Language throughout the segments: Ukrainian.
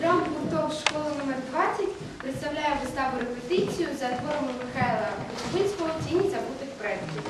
Драм гурток школи номер 20 представляє виставу репетицію за твором Михайла Кузьбинського Тіні забутих предків.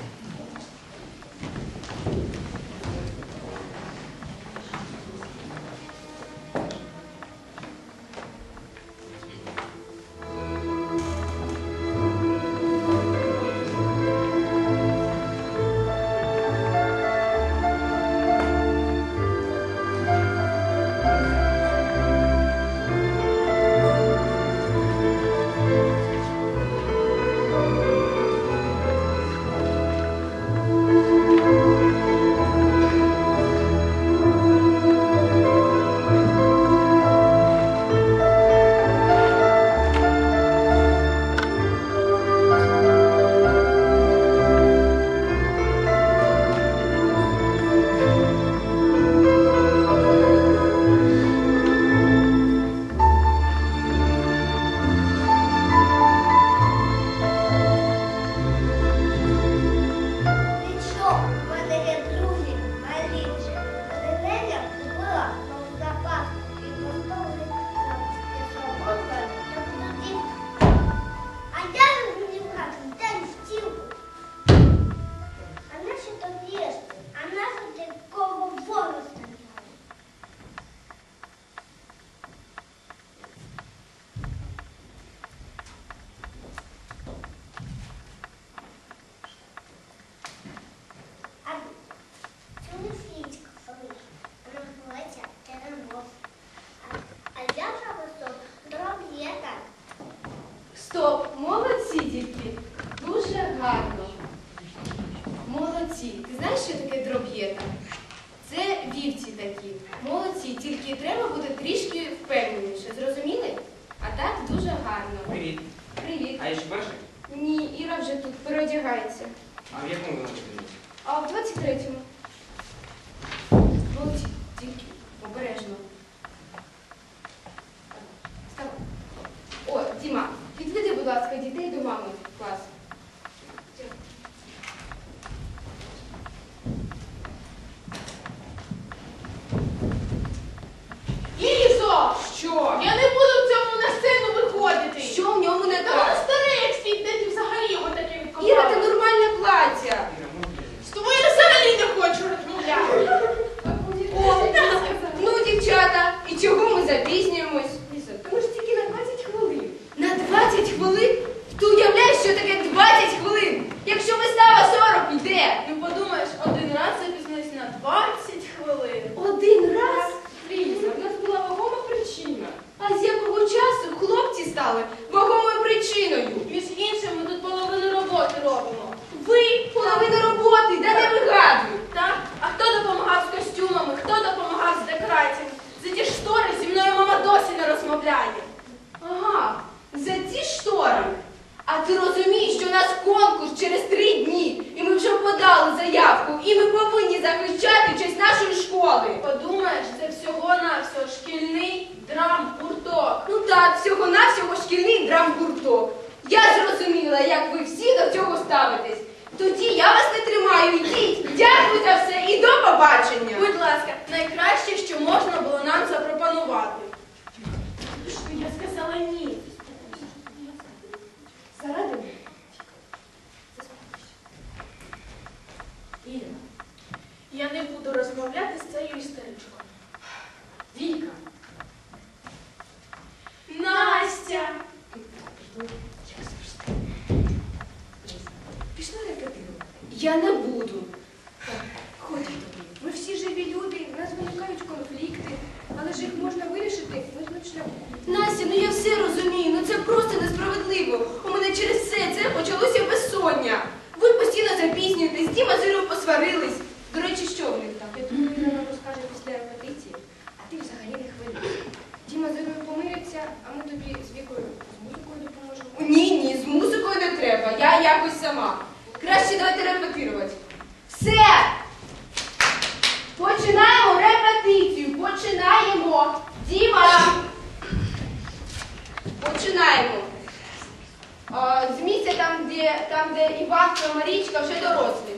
А в якому вона? А в 23真的不。О, Діма! Починаємо. Е, з місця там, де, там, де Іван Марічка вже дорослі.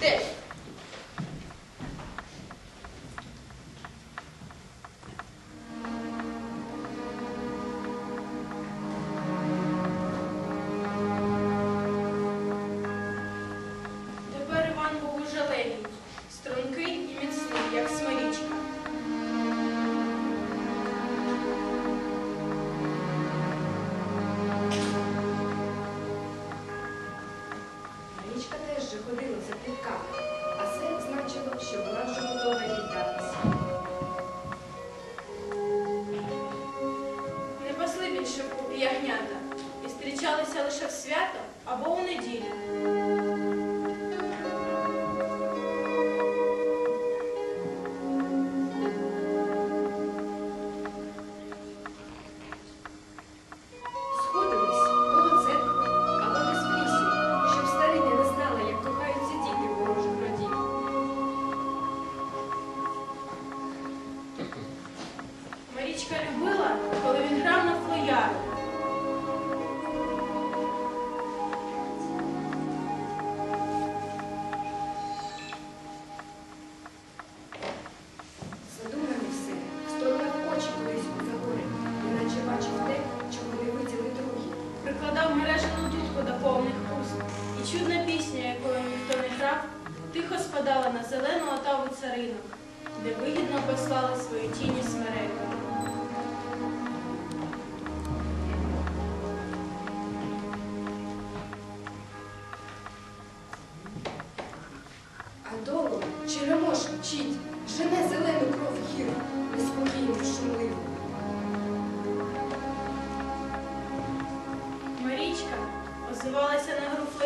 Теж. o.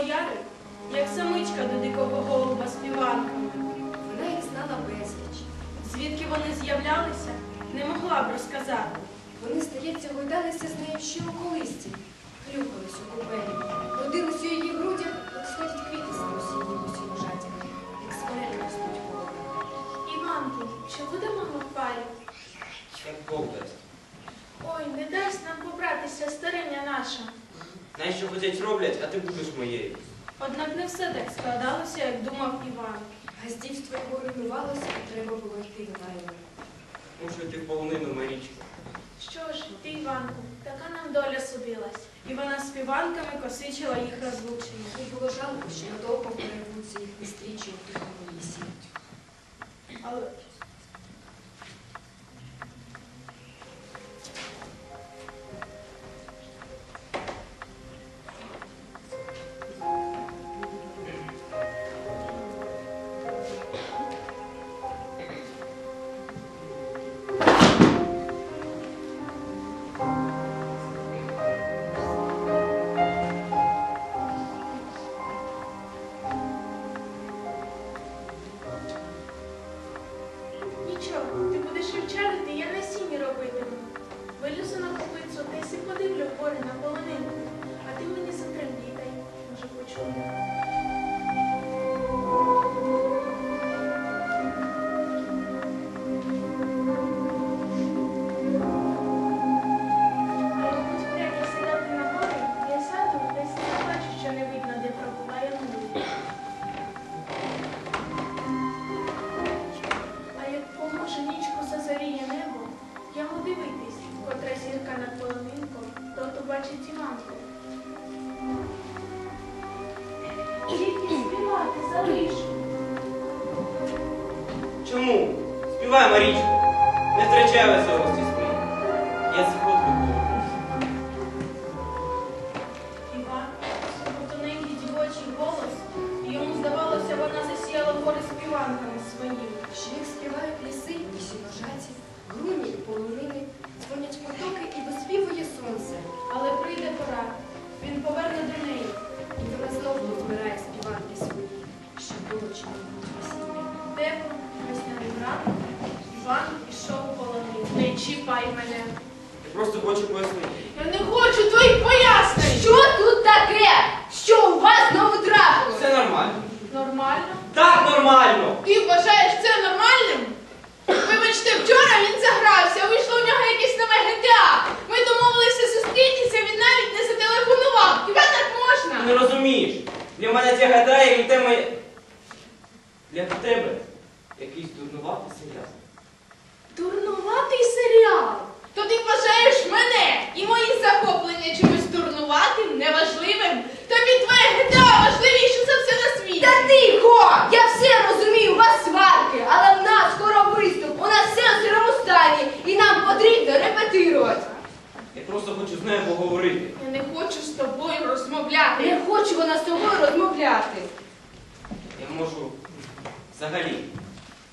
на як самичка до дикого голуба співанками. Вона їх знала безліч. Звідки вони з'являлися, не могла б розказати. Вони, здається, гойдалися з нею ще у колисці, хрюкались у купелі, родились у її грудях, як сходять квіти з осіннім усім жатях, як смерелі ростуть голови. Іванку, чи будемо ми в парі? Як Бог дасть. Ой, не дасть нам побратися стариня наша. Знаєш, що хотять роблять, а ти будеш моєю. Однак не все так складалося, як думав Іван. Газдівство його руйнувалося, і треба було йти в найми. Мушу йти в полонину Марічку. Що ж, ти, Іванку, така нам доля судилась. І вона співанками косичила їх розлучення. І було жалко, що надовго перервуться їх стрічі у тихому лісі. Але бачить Іванку. Тільки співати залишу. Чому? Співай, Марічко, Не втрачай веселості своїй. Я згодом чіпай мене. Я просто хочу пояснити. Я не хочу твоїх пояснень. Що тут таке? Що у вас знову трапилось? Все нормально. Нормально? Так нормально! Ти вважаєш це нормальним? Вибачте, вчора він загрався, вийшло у нього якесь нове ГТА. Ми домовилися зустрітися, він навіть не зателефонував. Хіба так Ти можна? не розумієш. Для мене ця гра, як для тебе... Для тебе якийсь дурнуватий серіал. Дурнуватий серіал. То ти вважаєш мене і мої захоплення чимось дурнуватим, неважливим? Тобі твоє ГТА важливіше за все на світі. Та тихо! Я все розумію, у вас сварки, але в нас скоро виступ, у нас все в сирому стані, і нам потрібно репетирувати. Я просто хочу з нею поговорити. Я не хочу з тобою розмовляти. Не хоче вона з тобою розмовляти. Я можу взагалі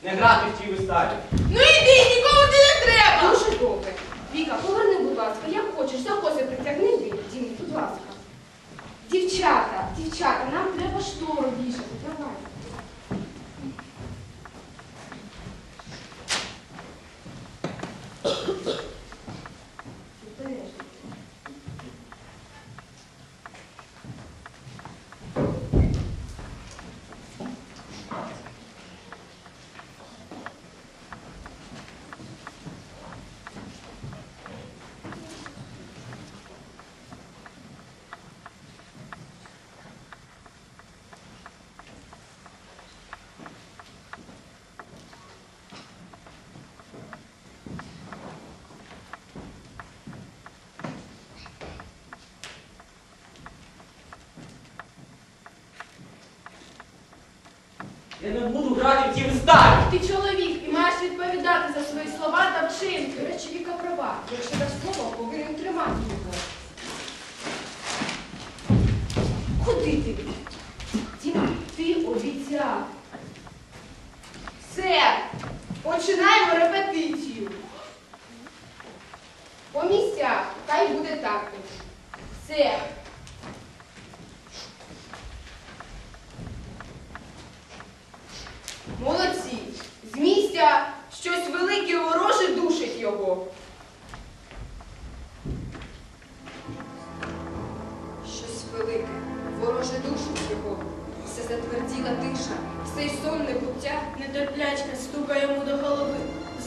не грати в тій виставі. Ну іди, нікому ти не треба. Дуже добре. Віка, поверни, будь ласка, як хочеш, за коси притягни Дімі, будь ласка. Дівчата, дівчата, нам треба штору вішати, давай. Обережно. Я не буду грати в ті вистави. Ти чоловік і маєш відповідати за свої слова та вчинки. До речі, Віка права. Якщо дасть слово, повинен тримати його.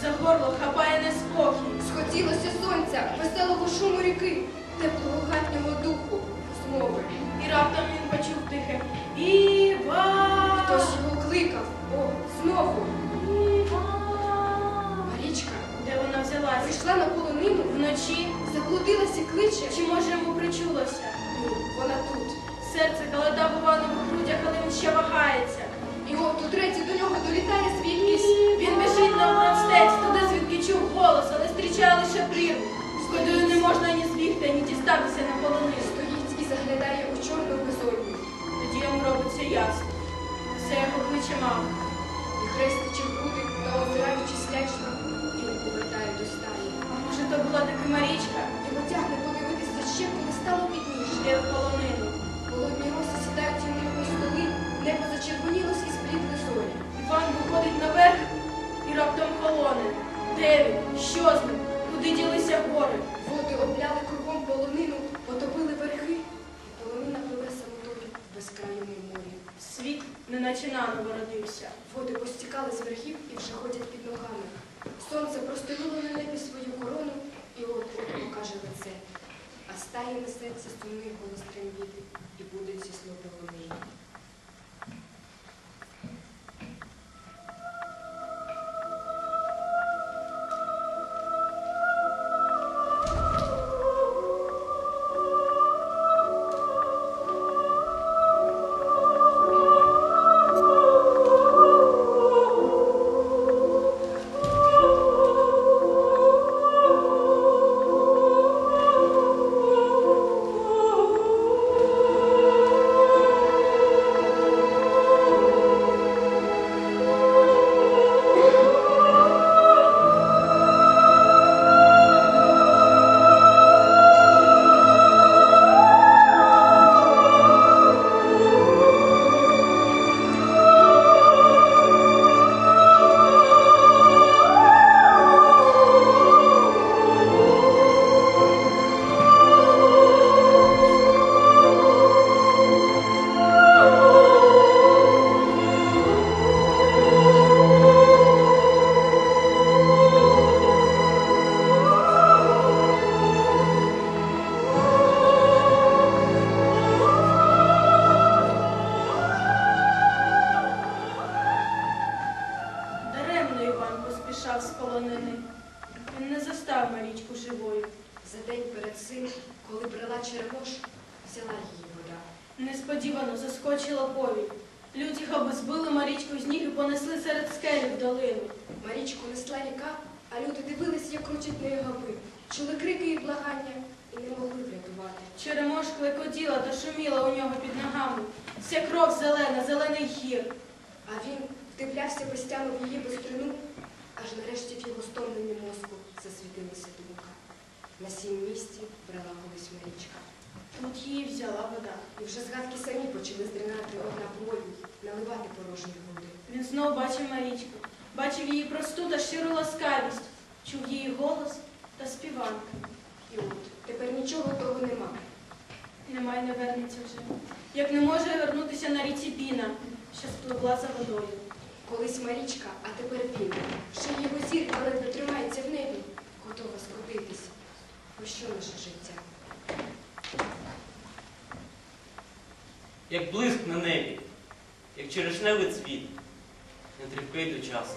За горло хапає неспокій. Схотілося сонця, веселого шуму ріки, теплого хатнього духу, змови. І раптом він почув тихе Іва! Хтось його кликав. О, знову. Марічка Де вона взялась? прийшла на полонину, Вночі? заблудилася, кличе. Чи може йому причулося? Ні, вона тут. Серце калата в Іванових грудях, але він ще вагається. І от утретє до нього долітає звідкись. Він біжить на бронстець, туди звідки чув голос, але зустрічає лише прірву. З водою не можна ні збігти, ні дістатися на полонину. Стоїть і заглядає у чорну безодню. Тоді йому робиться ясно. Все його кличе мама. І хрестячи груди та озираючись лячно, він повертає до стаї. А може то була таки Марічка? Його тягне подивитися ще, коли стало пізніше. Йде в полонину. Холодні роси сідають йому на столи, небо зачервонілось і сплітли зорі. Іван виходить наверх і раптом холоне. Де він? Що з ним? Куди ділися гори? Води обляли кругом полонину, потопили верхи, і полонина пливе самотою в безкрайньому морі. Світ неначе наново родився. Води постікали з верхів і вже ходять під ногами. Сонце простелило на небі свою корону і от от покаже лице. А стає несеться сумний голос поспішав з полонини. Він не застав Марічку живою. За день перед цим, коли брела черемош, взяла її вода. Несподівано заскочила повінь. Люті хаби збили Марічку з ніг і понесли серед скелі в долину. Марічку несла ріка, а люди дивились, як крутять нею габи, чули крики і благання і не могли врятувати. Черемош клекотіла та шуміла у нього під ногами. Вся кров зелена, зелений гір. А він вдивлявся постійно в її бистрину, аж нарешті в його стомленні мозку засвітилася думка. На сім місці брала колись Марічка. Тут її взяла вода. І вже згадки самі почали здринати одна по одній, наливати порожні груди. Він знов бачив Марічку, бачив її просту та щиру ласкавість, чув її голос та співанки. І от тепер нічого того нема. Нема й не вернеться вже. Як не може вернутися на ріці Піна, що спливла за водою. Колись Марічка, а тепер він. Ще його зірка ледве тримається в небі, готова скотитись. Про що наше життя? Як блиск на небі, як черешневий цвіт, нетріпкий до часу.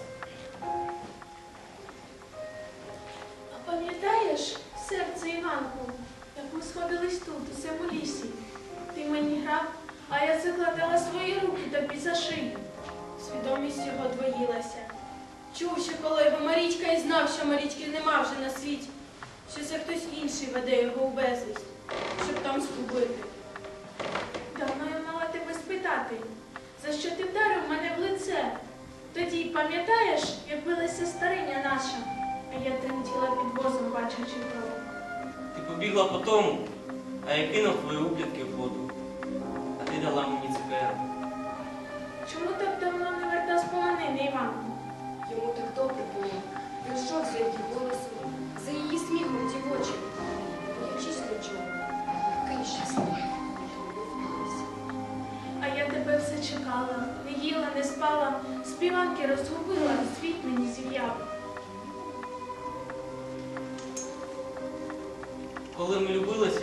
А пам'ятаєш серце Іванку, як ми сходились тут, у цьому лісі? Ти мені грав, а я закладала свої руки тобі за шию. Свідомість його двоїлася. Чув, коли його Марічка і знав, що Марічки нема вже на світі, що це хтось інший веде його у безвість, щоб там згубити. Давно я мала тебе спитати, за що ти вдарив мене в лице? Тоді пам'ятаєш, як билася стариня наша, а я тремтіла під возом, бачачи того. Ти побігла по тому, а я кинув твої ублітки в воду. А ти дала мені цукерку. Чому так давно не верта з полонини, Іван? Йому так добре було. Він йшов за її голосом, за її сміхом ті в очі. Боячись нічого. Такий щасливий. А я тебе все чекала, не їла, не спала, співанки розгубила, світ мені зів'яв. Коли ми любилися,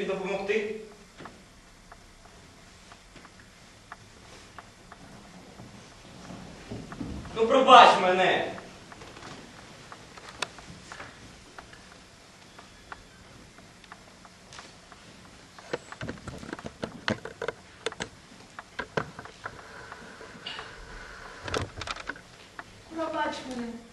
тобі допомогти? Ну пробач мене. Пробач мене.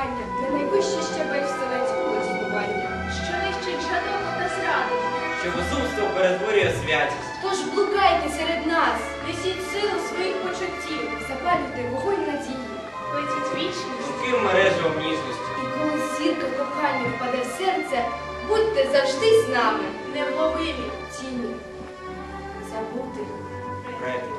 Підносить кохання на найвищий щабель вселенського існування. що нищить жадобу та зраду. Що безумство перетворює святість. Тож блукайте серед нас, Несіть силу своїх почуттів, Запалюйте вогонь надії. плетіть вічність. Шуким мережам ніжності. коли зірка кохання впаде в серце, будьте завжди з нами. Невловимі. Тіні. Забути. Рети.